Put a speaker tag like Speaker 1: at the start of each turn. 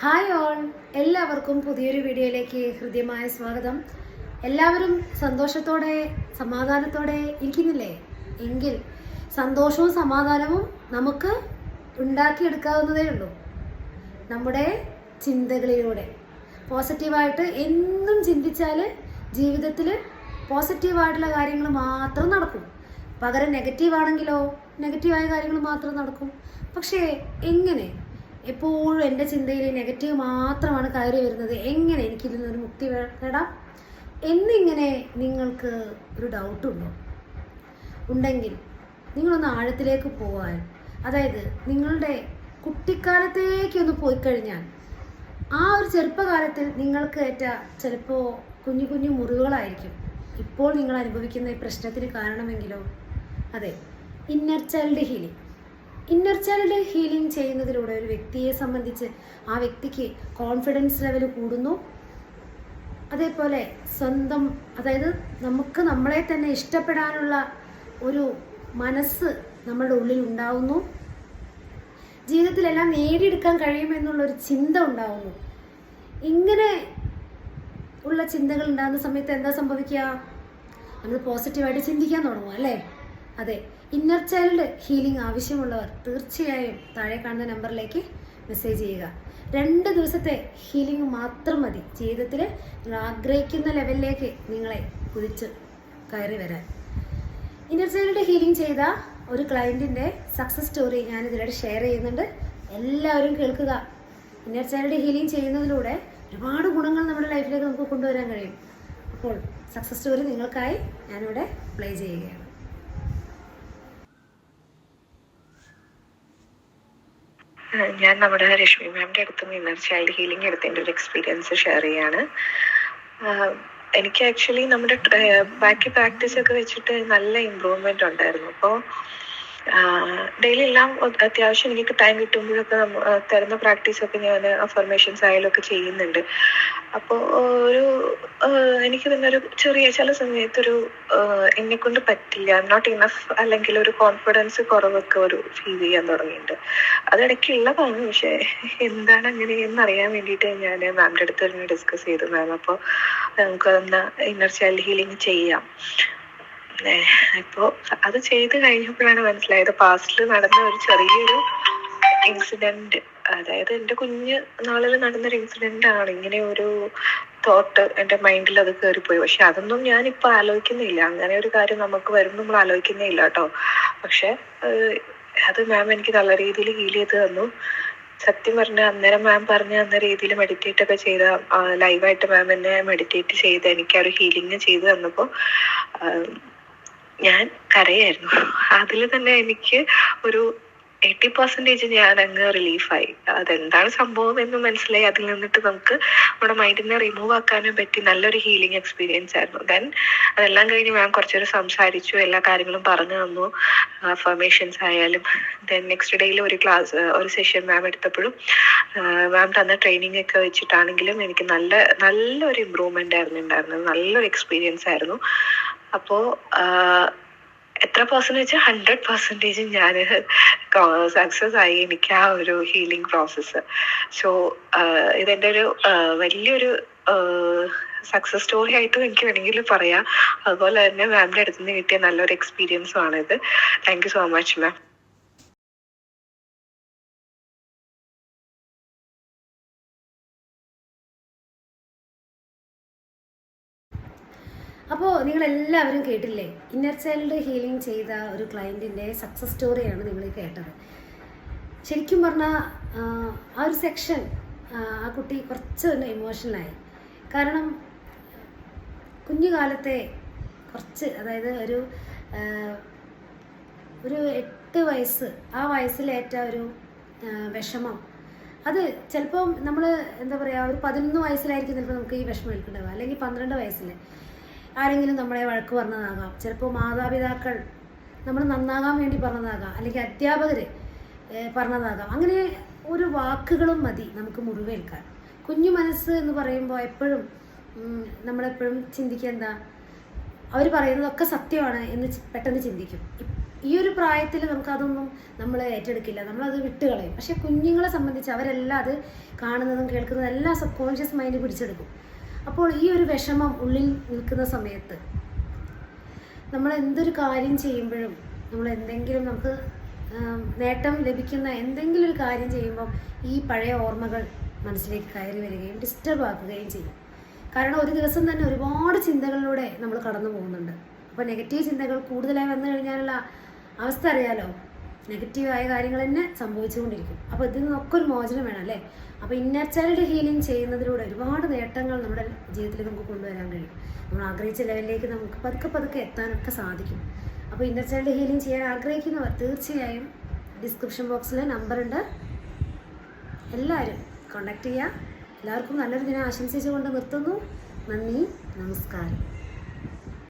Speaker 1: Hi all. എല്ലാവർക്കും പുതിയൊരു വീഡിയോയിലേക്ക് ഹൃദ്യമായ സ്വാഗതം. എല്ലാവരും സന്തോഷത്തോടെ സമാധാനത്തോടെ ഇരിക്കുന്നില്ലേ? എങ്കിൽ സന്തോഷവും സമാധാനവും നമുക്ക് ഉണ്ടാക്കിയെടുക്കാവുന്നതേ ഉള്ളൂ. നമ്മുടെ ചിന്തകളിലൂടെ. പോസിറ്റീവായിട്ട് എന്നും ചിന്തിച്ചാൽ ജീവിതത്തിൽ പോസിറ്റീവായിട്ടുള്ള കാര്യങ്ങൾ മാത്രം നടക്കും. പകരം നെഗറ്റീവാണെങ്കിലോ നെഗറ്റീവായ കാര്യങ്ങൾ മാത്രം നടക്കും. പക്ഷേ എങ്ങനെ എപ്പോഴും എന്റെ ചിന്തയിൽ നെഗറ്റീവ് മാത്രമാണ് കയറി വരുന്നത്. എങ്ങനെ എനിക്കിതിൽ നിന്നൊരു മുക്തി വേണ്ടാം എന്നിങ്ങനെ നിങ്ങൾക്ക് ഒരു ഡൗട്ടുണ്ടോ ഉണ്ടെങ്കിൽ നിങ്ങളൊന്ന് ആഴത്തിലേക്ക് പോകാൻ അതായത് നിങ്ങളുടെ കുട്ടിക്കാലത്തേക്കൊന്ന് പോയി കഴിഞ്ഞാൽ ആ ഒരു ചെറുപ്പകാലത്തിൽ നിങ്ങൾക്ക് ഏറ്റ ചിലപ്പോൾ കുഞ്ഞു കുഞ്ഞു മുറിവുകളായിരിക്കും. ഇപ്പോൾ നിങ്ങൾ അനുഭവിക്കുന്ന ഈ പ്രശ്നത്തിന് കാരണമെങ്കിലോ? അതെ inner child healing inner child healing ചെയ്യുന്നതിലൂടെ ഒരു വ്യക്തിയെ സംബന്ധിച്ച് ആ വ്യക്തിക്ക് കോൺഫിഡൻസ് ലെവൽ കൂടുന്നു. അതേപോലെ സ്വന്തം അതായത് നമുക്ക് നമ്മളെ തന്നെ ഇഷ്ടപ്പെടാനുള്ള ഒരു മനസ്സ് നമ്മുടെ ഉള്ളിൽ ഉണ്ടാവുന്നു. ജീവിതത്തിലെല്ലാം നേടിയെടുക്കാൻ കഴിയുമെന്നുള്ളൊരു ചിന്ത ഉണ്ടാവുന്നു. ഇങ്ങനെ ഉള്ള ചിന്തകൾ ഉണ്ടാകുന്ന സമയത്ത് എന്താ സംഭവിക്കുക? നമ്മൾ പോസിറ്റീവായിട്ട് ചിന്തിക്കാൻ തുടങ്ങും അല്ലേ? അതെ ഇന്നർ ചൈൽഡ് ഹീലിംഗ് ആവശ്യമുള്ളവർ തീർച്ചയായും താഴെ കാണുന്ന നമ്പറിലേക്ക് മെസ്സേജ് ചെയ്യുക. രണ്ട് ദിവസത്തെ ഹീലിംഗ് മാത്രം മതി. ജീവിതത്തിൽ നിങ്ങൾ ആഗ്രഹിക്കുന്ന ലെവലിലേക്ക് നിങ്ങളെ കുതിച്ച് കയറി വരാൻ. ഇന്നർ ചൈൽഡ് ഹീലിംഗ് ചെയ്ത ഒരു ക്ലയന്റിന്റെ സക്സസ് സ്റ്റോറി ഞാൻ ഇതിലൂടെ ഷെയർ ചെയ്യുന്നുണ്ട്. എല്ലാവരും കേൾക്കുക. ഇന്നർ ചൈൽഡ് ഹീലിംഗ് ചെയ്യുന്നതിലൂടെ ഒരുപാട് ഗുണങ്ങൾ നമ്മുടെ ലൈഫിലേക്ക് നമുക്ക് കൊണ്ടുവരാൻ കഴിയും. അപ്പോൾ സക്സസ് സ്റ്റോറി നിങ്ങൾക്കായി ഞാനിവിടെ പ്ലേ ചെയ്യുകയാണ്.
Speaker 2: ഞാൻ നമ്മുടെ രശ്മി മാമിന്റെ അടുത്ത് നിന്ന് ചൈൽഡ് ഹീലിംഗ് എടുത്തതിന്റെ ഒരു എക്സ്പീരിയൻസ് ഷെയർ ചെയ്യാണ്. എനിക്ക് ആക്ച്വലി നമ്മുടെ ബാക്കി പ്രാക്ടീസ് ഒക്കെ വെച്ചിട്ട് നല്ല ഇമ്പ്രൂവ്മെന്റ് ഉണ്ടായിരുന്നു. അപ്പോൾ ഡെയിലി എല്ലാം അത്യാവശ്യം എനിക്ക് ടൈം കിട്ടുമ്പോഴൊക്കെ തരുന്ന പ്രാക്ടീസ് ഒക്കെ ഞാൻ അഫർമേഷൻസ് ആയാലും ഒക്കെ ചെയ്യുന്നുണ്ട്. അപ്പോൾ ഒരു എനിക്ക് തന്നെ ഒരു ചെറിയ ചില സമയത്തൊരു എന്നെ കൊണ്ട് പറ്റില്ല. നോട്ട് ഇനഫ് അല്ലെങ്കിൽ ഒരു കോൺഫിഡൻസ് കുറവൊക്കെ ഒരു ഫീൽ ചെയ്യാൻ തുടങ്ങിയിട്ടുണ്ട്. അതിടയ്ക്കുള്ളതാണ് പക്ഷെ എന്താണ് അങ്ങനെ എന്നറിയാൻ വേണ്ടിയിട്ട് ഞാൻ മാമിന്റെ അടുത്ത് തന്നെ ഡിസ്കസ് ചെയ്തു മാം അപ്പോൾ നമുക്ക് എന്നാ ഇന്നർ ചൈൽഡ് ഹീലിംഗ് ചെയ്യാം. ഇപ്പോൾ അത് ചെയ്ത് കഴിഞ്ഞപ്പോഴാണ് മനസ്സിലായത് പാസ്റ്റിൽ നടന്ന ഒരു ചെറിയൊരു ഇൻസിഡന്റ് അതായത് എന്റെ കുഞ്ഞ് നാളിൽ നടന്നൊരു ഇൻസിഡന്റ് ആണ്. ഇങ്ങനെ ഒരു തോട്ട് എന്റെ മൈൻഡിൽ അത് കയറിപ്പോയി പക്ഷെ അതൊന്നും ഞാൻ ഞാനിപ്പോൾ ആലോചിക്കുന്നില്ല. അങ്ങനെ ഒരു കാര്യം നമുക്ക് വരുമ്പോൾ നമ്മൾ ആലോചിക്കുന്നേ ഇല്ല കേട്ടോ. പക്ഷെ അത് മാം എനിക്ക് നല്ല രീതിയിൽ ഹീൽ ചെയ്ത് തന്നു. സത്യം പറഞ്ഞ അന്നേരം മാം പറഞ്ഞ അന്ന രീതിയിൽ മെഡിറ്റേറ്റ് ഒക്കെ ചെയ്ത ലൈവായിട്ട് മാം എന്നെ മെഡിറ്റേറ്റ് ചെയ്ത് എനിക്ക് ആ ഒരു ഹീലിംഗ് ചെയ്ത് തന്നപ്പോൾ ഞാൻ കരയായിരുന്നു. അതിൽ തന്നെ എനിക്ക് ഒരു എയ്റ്റി പെർസെന്റേജ് ഞാൻ അങ്ങ് റിലീഫായി അതെന്താണ് സംഭവം എന്ന് മനസ്സിലായി. അതിൽ നിന്നിട്ട് നമുക്ക് നമ്മുടെ മൈൻഡിനെ റിമൂവ് ആക്കാനും പറ്റി നല്ലൊരു ഹീലിംഗ് എക്സ്പീരിയൻസ് ആയിരുന്നു. ദെൻ അതെല്ലാം കഴിഞ്ഞ് മാം കുറച്ചേരം സംസാരിച്ചു എല്ലാ കാര്യങ്ങളും പറഞ്ഞു തന്നു. അഫർമേഷൻസ് ആയാലും. ദെൻ നെക്സ്റ്റ് ഡേയിൽ ഒരു ക്ലാസ് ഒരു സെഷൻ മാം എടുത്തപ്പോഴും മാം തന്ന ട്രെയിനിങ് ഒക്കെ വെച്ചിട്ടാണെങ്കിലും എനിക്ക് നല്ല നല്ലൊരു ഇമ്പ്രൂവ്മെന്റ് ആയിരുന്നു ഉണ്ടായിരുന്നത്. നല്ലൊരു എക്സ്പീരിയൻസ് ആയിരുന്നു. അപ്പോൾ എത്ര വെച്ചാൽ ഹൺഡ്രഡ് പെർസെന്റേജ് ഞാൻ സക്സസ് ആയി എനിക്ക് ആ ഒരു ഹീലിംഗ് പ്രോസസ്സ് സോ ഇതെന്റെ ഒരു വലിയൊരു സക്സസ് സ്റ്റോറി ആയിട്ടും എനിക്ക് വേണമെങ്കിൽ പറയാം. അതുപോലെ തന്നെ മാമിന്റെ അടുത്ത് നിന്ന് കിട്ടിയ നല്ലൊരു എക്സ്പീരിയൻസും ആണിത്. Thank you so much ma'am
Speaker 1: അപ്പോൾ നിങ്ങളെല്ലാവരും കേട്ടില്ലേ? ഇന്നർ ചൈൽഡ് ഹീലിംഗ് ചെയ്ത ഒരു ക്ലയന്റിന്റെ സക്സസ് സ്റ്റോറിയാണ് നിങ്ങൾ കേട്ടത്. ശരിക്കും പറഞ്ഞാൽ ആ ഒരു സെക്ഷൻ ആ കുട്ടി കുറച്ച് ഇമോഷണലായി കാരണം കുഞ്ഞുകാലത്തെ കുറച്ച് അതായത് ഒരു ഒരു എട്ട് വയസ്സ് ആ വയസ്സിലേറ്റ ഒരു വിഷമം. അത് ചിലപ്പം നമ്മൾ എന്താ പറയുക ഒരു പതിനൊന്ന് വയസ്സിലായിരിക്കും ചിലപ്പോൾ നമുക്ക് ഈ വിഷമം എടുക്കേണ്ടത് അല്ലെങ്കിൽ പന്ത്രണ്ട് വയസ്സിൽ ആരെങ്കിലും നമ്മളെ വഴക്ക് പറഞ്ഞതാകാം. ചിലപ്പോൾ മാതാപിതാക്കൾ നമ്മൾ നന്നാകാൻ വേണ്ടി പറഞ്ഞതാകാം. അല്ലെങ്കിൽ അധ്യാപകർ പറഞ്ഞതാകാം. അങ്ങനെ ഒരു വാക്കുകളും മതി നമുക്ക് മുറിവേൽക്കാൻ. കുഞ്ഞു മനസ്സ് എന്ന് പറയുമ്പോൾ എപ്പോഴും നമ്മളെപ്പോഴും ചിന്തിക്കുക എന്താ? അവർ പറയുന്നതൊക്കെ സത്യമാണ് എന്ന് പെട്ടെന്ന് ചിന്തിക്കും. ഈ ഒരു പ്രായത്തിൽ നമുക്കതൊന്നും നമ്മൾ ഏറ്റെടുക്കില്ല. നമ്മളത് വിട്ടുകളയും. പക്ഷെ കുഞ്ഞുങ്ങളെ സംബന്ധിച്ച് അവരെല്ലാം അത് കാണുന്നതും കേൾക്കുന്നതും എല്ലാം സബ് കോൺഷ്യസ് മൈൻഡ് പിടിച്ചെടുക്കും. അപ്പോൾ ഈ ഒരു വിഷമം ഉള്ളിൽ നിൽക്കുന്ന സമയത്ത് നമ്മൾ എന്തൊരു കാര്യം ചെയ്യുമ്പോഴും നമ്മൾ എന്തെങ്കിലും നമുക്ക് നേട്ടം ലഭിക്കുന്ന എന്തെങ്കിലും ഒരു കാര്യം ചെയ്യുമ്പം ഈ പഴയ ഓർമ്മകൾ മനസ്സിലേക്ക് കയറി വരികയും ഡിസ്റ്റർബ് ആക്കുകയും ചെയ്യും. കാരണം ഒരു ദിവസം തന്നെ ഒരുപാട് ചിന്തകളിലൂടെ നമ്മൾ കടന്നു പോകുന്നുണ്ട്. അപ്പോൾ നെഗറ്റീവ് ചിന്തകൾ കൂടുതലായി വന്നു കഴിഞ്ഞാലുള്ള അവസ്ഥ അറിയാലോ? നെഗറ്റീവായ കാര്യങ്ങൾ തന്നെ സംഭവിച്ചുകൊണ്ടിരിക്കും. അപ്പോൾ ഇതിൽ നിന്നൊക്കെ ഒരു മോചനം വേണം അല്ലേ? അപ്പോൾ ഇന്നർ ചൈൽഡ് ഹീലിംഗ് ചെയ്യുന്നതിലൂടെ ഒരുപാട് നേട്ടങ്ങൾ നമ്മുടെ ജീവിതത്തിൽ നമുക്ക് കൊണ്ടുവരാൻ കഴിയും. നമ്മൾ ആഗ്രഹിച്ച ലെവലിലേക്ക് നമുക്ക് പതുക്കെ പതുക്കെ എത്താനൊക്കെ സാധിക്കും. അപ്പോൾ ഇന്നർ ചൈൽഡ് ഹീലിംഗ് ചെയ്യാൻ ആഗ്രഹിക്കുന്നവർ തീർച്ചയായും ഡിസ്ക്രിപ്ഷൻ ബോക്സിൽ നമ്പറുണ്ട് എല്ലാവരും കോണ്ടാക്ട് ചെയ്യുക. എല്ലാവർക്കും നല്ലൊരു ദിനം ആശംസിച്ചുകൊണ്ട് നിർത്തുന്നു. നന്ദി നമസ്കാരം.